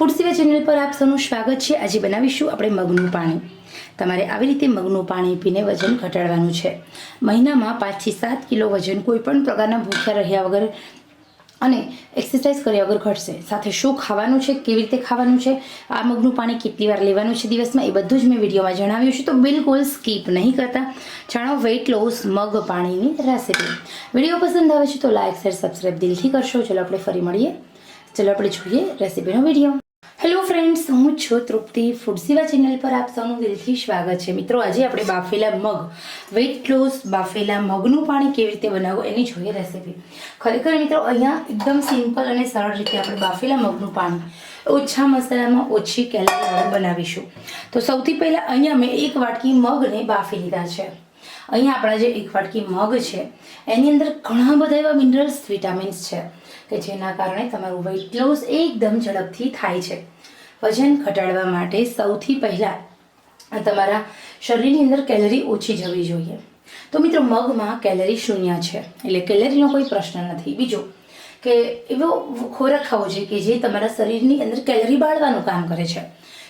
Food સેવા channel પર આપ સૌનું સ્વાગત છે. આજે બનાવીશું આપણે મગનું પાણી. તમારે આવી રીતે મગનું પાણી પીને વજન ઘટાડવાનું છે. મહિનામાં પાંચથી સાત કિલો વજન કોઈપણ પ્રકારના ભૂખ્યા રહ્યા વગર અને એક્સરસાઇઝ કર્યા વગર ઘટશે. સાથે શું ખાવાનું છે, કેવી રીતે ખાવાનું છે, આ મગનું પાણી કેટલી વાર લેવાનું છે દિવસમાં, એ બધું જ મેં વિડીયોમાં જણાવ્યું છે. તો બિલકુલ સ્કીપ નહીં કરતા. જાણો વેઇટ લોસ મગ પાણીની રેસીપી. વીડિયો પસંદ આવે છે તો લાઇક શેર સબસ્ક્રાઈબ દિલથી કરશો. ચલો આપણે ફરી મળીએ. ચલો આપણે જોઈએ રેસીપીનો વીડિયો. હેલો ફ્રેન્ડ્સ હું છું તૃપ્તિ. ફૂડ સેવા ચેનલ પર આપ સૌનું દિલથી સ્વાગત છે. મિત્રો, આજે આપણે બાફેલા મગ વેટ લોસ બાફેલા મગનું પાણી કેવી રીતે બનાવવું એની જોઈએ રેસીપી ખરેખર મિત્રો, અહીંયા એકદમ સિમ્પલ અને સરળ રીતે આપણે બાફેલા મગનું પાણી ઓછા મસાલામાં ઓછી કેલરીવાળું બનાવીશું. તો સૌથી પહેલાં અહીંયા મેં એક વાટકી મગને બાફી લીધા છે. અહીંયા આપણા જે એક વાટકી મગ છે, એની અંદર ઘણા બધા એવા મિનરલ્સ વિટામિન્સ છે. કે જેના કારણે તમારું વેઇટ લોસ એકદમ ઝડપથી થાય છે. વજન ઘટાડવા માટે સૌથી પહેલાં તમારા શરીરની અંદર કેલરી ઓછી જવી જોઈએ. તો મિત્રો, મગમાં કેલરી શૂન્ય છે. એટલે કેલરીનો કોઈ પ્રશ્ન નથી. બીજું, કે એવો ખોરાક ખાવો જોઈએ કે જે તમારા શરીરની અંદર કેલરી બાળવાનું કામ કરે છે.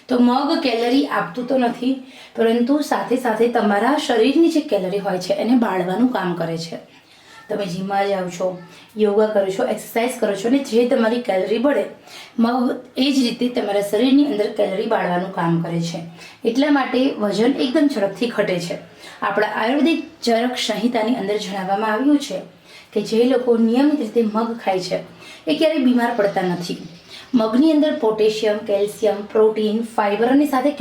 તો મગ કેલરી આપતું તો નથી, પરંતુ સાથે સાથે તમારા શરીરની જે કેલરી હોય છે, એને બાળવાનું કામ કરે છે. તમે જીમમાં જાઓ છો, યોગા કરો છો એક્સરસાઇઝ કરો છો અને જે તમારી કેલરી બળે મગ એ જ રીતે તમારા શરીરની અંદર કેલરી બાળવાનું કામ કરે છે. એટલા માટે વજન એકદમ ઝડપથી ઘટે છે. આપણા આયુર્વેદિક ચરક સંહિતાની અંદર જણાવવામાં આવ્યું છે કે જે લોકો નિયમિત રીતે મગ ખાય છે, એ ક્યારેય બીમાર પડતા નથી. મગની અંદર પોટેશિયમ, કેલ્શિયમ, પ્રોટીન ફાઇબર અને સાથે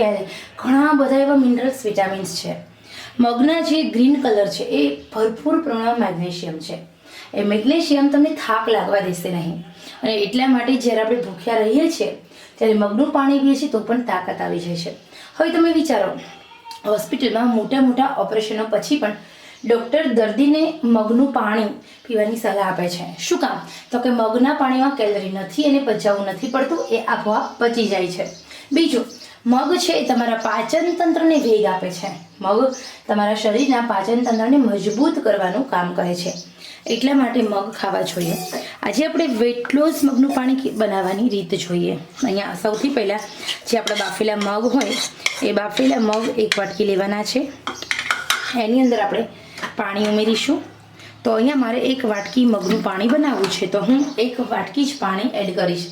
ઘણા બધા એવા મિનરલ્સ વિટામિન્સ છે. મગના જે ગ્રીન કલર છે, એ ભરપૂર પ્રમાણમાં મેગ્નેશિયમ છે. એ મેગ્નેશિયમ તમને થાક લાગવા દેશે નહીં. અને એટલા માટે જ્યારે આપણે ભૂખ્યા રહીએ છીએ, ત્યારે મગનું પાણી પીએ છીએ તો પણ તાકાત આવી જાય છે. હવે તમે વિચારો, હોસ્પિટલમાં મોટા મોટા ઓપરેશનો પછી પણ ડૉક્ટર દર્દીને મગનું પાણી પીવાની સલાહ આપે છે. શું કામ? તો કે મગના પાણીમાં કેલરી નથી એને પચાવવું નથી પડતું, એ આપોઆપ પચી જાય છે. બીજું મગ છે એ તમારા પાચન તંત્રને વેગ આપે છે. મગ તમારા શરીરના પાચન તંત્રને મજબૂત કરવાનું કામ કરે છે. એટલા માટે મગ ખાવા જોઈએ. આજે આપણે વેટ લોસ મગનું પાણી બનાવવાની રીત જોઈએ. અહીંયા સૌથી પહેલાં જે આપણા બાફેલા મગ હોય, એ બાફેલા મગ એક વાટકી લેવાના છે. એની અંદર આપણે પાણી ઉમેરીશું. તો અહીંયા મારે એક વાટકી મગનું પાણી બનાવવું છે. તો હું એક વાટકી જ પાણી એડ કરીશ.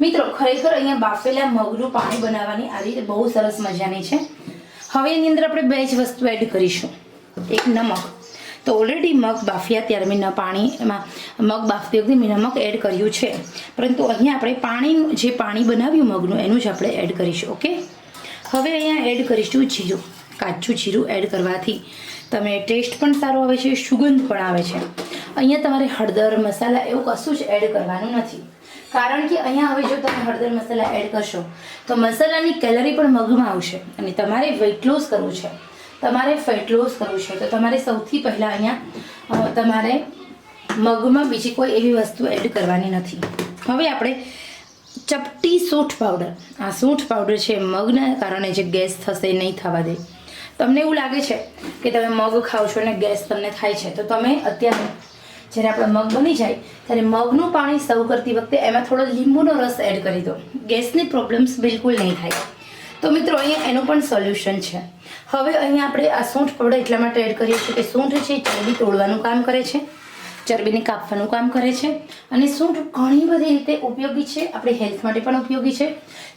મિત્રો, ખરેખર અહીંયા બાફેલા મગનું પાણી બનાવવાની આ રીતે બહુ સરસ મજાની છે. હવે એની અંદર આપણે બે જ વસ્તુ એડ કરીશું. એક નમક. તો ઓલરેડી મગ બાફ્યા ત્યારે મેં પાણી, એમાં મગ બાફતી વખતે મેં નમક એડ કર્યું છે. પરંતુ અહીંયા આપણે પાણીનું જે પાણી બનાવ્યું મગનું, એનું જ આપણે એડ કરીશું, ઓકે? હવે અહીંયા એડ કરીશું જીરું. કાચું જીરું એડ કરવાથી તમે ટેસ્ટ પણ સારો આવે છે, સુગંધ પણ આવે છે. અહીંયા તમારે હળદર, મસાલા એવું કશું જ એડ કરવાનું નથી. કારણ કે અહીંયા હવે જો તમે હળદર મસાલા એડ કરશો, તો મસાલાની કેલરી પણ મગમાં આવશે અને તમારે વેઇટ લોસ કરવું છે. તમારે ફેટ લોસ કરવું છે. તો તમારે સૌથી પહેલાં અહીંયા તમારે મગમાં બીજી કોઈ એવી વસ્તુ એડ કરવાની નથી. હવે આપણે ચપટી સૂંઠ પાવડર આ સૂંઠ પાવડર છે મગના કારણે જે ગેસ થશે નહીં થવા દે. તમને એવું લાગે છે કે તમે મગ ખાઓ છો અને ગેસ તમને થાય છે. તો તમે અત્યારે જ્યારે આપણા મગ બની જાય, ત્યારે મગનું પાણી સર્વ કરતી વખતે એમાં થોડો લીંબુનો રસ એડ કરી દો. ગેસની પ્રોબ્લેમ્સ બિલકુલ નહીં થાય. તો મિત્રો, અહીંયા એનું પણ સોલ્યુશન છે. હવે અહીંયા આપણે આ સૂંઠ પાવડર એટલા માટે એડ કરીએ છીએ કે સૂંઠ છે ચરબી તોડવાનું કામ કરે છે. ચરબીને કાપવાનું કામ કરે છે. અને સૂંઠ ઘણી બધી રીતે ઉપયોગી છે. આપણી હેલ્થ માટે પણ ઉપયોગી છે.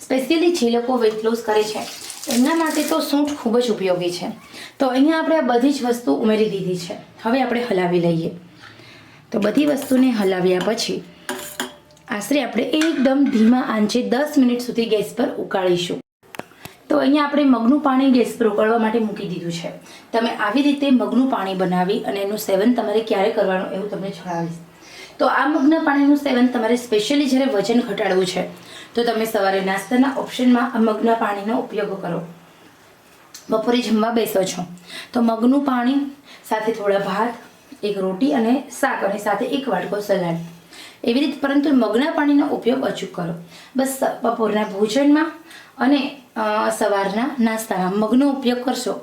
સ્પેશિયલી જે લોકો વેઇટ લોસ કરે છે, એમના માટે તો સૂંઠ ખૂબ જ ઉપયોગી છે. તો અહીંયા આપણે આ બધી જ વસ્તુ ઉમેરી દીધી છે. હવે આપણે હલાવી લઈએ. તો બધી વસ્તુને હલાવ્યા પછી આશરે આપણે એકદમ ધીમા આંચે દસ મિનિટ સુધી ગેસ પર ઉકાળીશું. તો અહીંયા આપણે મગનું પાણી ગેસ પર ઉકાળવા માટે મૂકી દીધું છે. તમે આવી રીતે મગનું પાણી બનાવી અને એનું સેવન તમારે ક્યારે કરવાનું એવું તમને જણાવીશ. તો આ મગના પાણીનું સેવન તમારે સ્પેશિયલી જ્યારે વજન ઘટાડવું છે, તો તમે સવારે નાસ્તાના ઓપ્શનમાં આ મગના પાણીનો ઉપયોગ કરો. બપોરે જમવા બેસો છો. તો મગનું પાણી સાથે થોડા ભાત એક રોટી અને શાક અને સાથે એક વાટકો સલાડ. એવી રીતે પરંતુ મગના પાણીનો ઉપયોગ અચૂક કરો. બસ બપોરના ભોજનમાં અને સવારના નાસ્તામાં મગનો ઉપયોગ કરશો.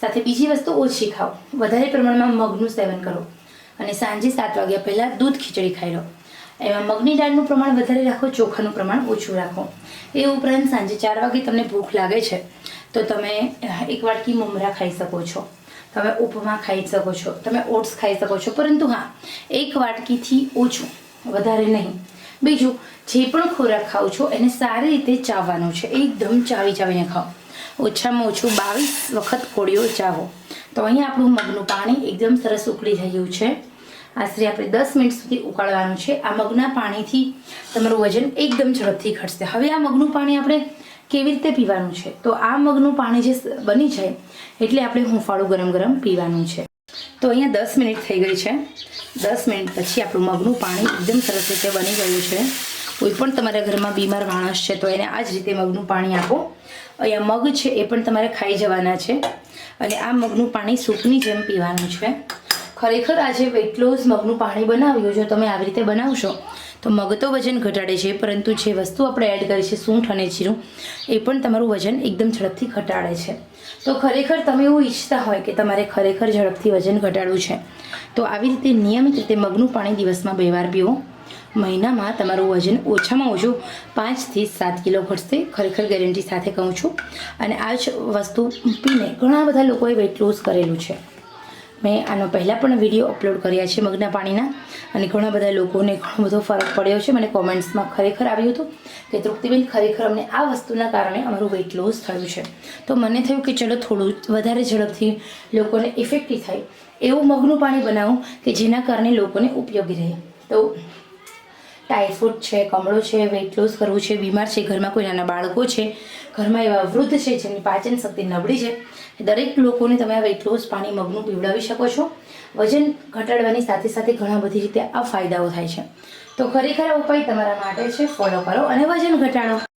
સાથે બીજી વસ્તુ ઓછી ખાઓ. વધારે પ્રમાણમાં મગનું સેવન કરો. અને સાંજે સાત વાગ્યા પહેલાં દૂધ ખીચડી ખાઈ લો. એમાં મગની દાળનું પ્રમાણ વધારે રાખો, ચોખાનું પ્રમાણ ઓછું રાખો. એ ઉપરાંત સાંજે ચાર વાગે તમને ભૂખ લાગે છે, તો તમે એક વાટકી મમરા ખાઈ શકો છો. તમે ઉપમા ખાઈ શકો છો. તમે ઓટ્સ ખાઈ શકો છો. પરંતુ હા, એક વાટકીથી ઓછું, વધારે નહીં. બીજું, જે પણ ખોરાક ખાઓ છો, એને સારી રીતે ચાવવાનો છે. એકદમ ચાવી ચાવીને ખાઓ. ઓછામાં ઓછું બાવીસ વખત કોળીઓ ચાવો. તો અહીંયા આપણું મગનું પાણી એકદમ સરસ ઉકળી રહ્યું છે. આશરે આપણે દસ મિનિટ સુધી ઉકાળવાનું છે. આ મગના પાણીથી તમારું વજન એકદમ ઝડપથી ઘટશે. હવે આ મગનું પાણી આપણે કેવી રીતે પીવાનું છે? તો આ મગનું પાણી જે બની જાય એટલે આપણે હુંફાળું ગરમ ગરમ પીવાનું છે. તો અહીંયા દસ મિનિટ થઈ ગઈ છે. દસ મિનિટ પછી આપણું મગનું પાણી એકદમ સરસ રીતે બની ગયું છે. કોઈ પણ તમારા ઘરમાં બીમાર માણસ છે તો એને આ જ રીતે મગનું પાણી આપો. અહીંયા મગ છે એ પણ તમારે ખાઈ જવાના છે. અને આ મગનું પાણી સૂપની જેમ પીવાનું છે. ખરેખર આજે વેટ લોસ મગનું પાણી બનાવ્યું, જો તમે આવી રીતે બનાવશો, તો મગ તો વજન ઘટાડે છે, પરંતુ જે વસ્તુ આપણે એડ કરી છે, સૂંઠ અને જીરું, એ પણ તમારું વજન એકદમ ઝડપથી ઘટાડે છે. તો ખરેખર તમે એવું ઈચ્છતા હોય કે તમારે ખરેખર ઝડપથી વજન ઘટાડવું છે, તો આવી રીતે નિયમિત રીતે મગનું પાણી દિવસમાં બે વાર પીવો. મહિનામાં તમારું વજન ઓછામાં ઓછું પાંચથી સાત કિલો ઘટશે, ખરેખર ગેરંટી સાથે કહું છું. અને આ જ વસ્તુ પીને ઘણા બધા લોકોએ વેટ લોસ કરેલું છે. મેં આનો પહેલાં પણ વીડિયો અપલોડ કર્યા છે મગના પાણીના. અને ઘણા બધા લોકોને ઘણો બધો ફરક પડ્યો છે. મને કોમેન્ટ્સમાં ખરેખર આવ્યું હતું કે તૃપ્તિબેન ખરેખર અમને આ વસ્તુના કારણે અમારું વેઇટ લોસ થયું છે. તો મને થયું કે ચલો થોડું વધારે ઝડપથી લોકોને ઇફેક્ટિવ થાય. એવું મગનું પાણી બનાવું કે જેના કારણે લોકોને ઉપયોગી રહે. તો ટાઇફોઇડ છે, કમળો છે વેટ લોસ કરવું છે, બીમાર છે, ઘરમાં કોઈ નાના બાળકો છે, ઘરમાં એવા વૃદ્ધ છે જેની પાચન શક્તિ નબળી છે, દરેક લોકોને તમે આ વેટ લોસ પાણી મગનું પીવડાવી શકો છો. વજન ઘટાડવાની સાથે સાથે ઘણા બધી રીતે આ ફાયદાઓ થાય છે. તો ખરેખર ઉપાય તમારા માટે છે ફોલો કરો અને વજન ઘટાડો.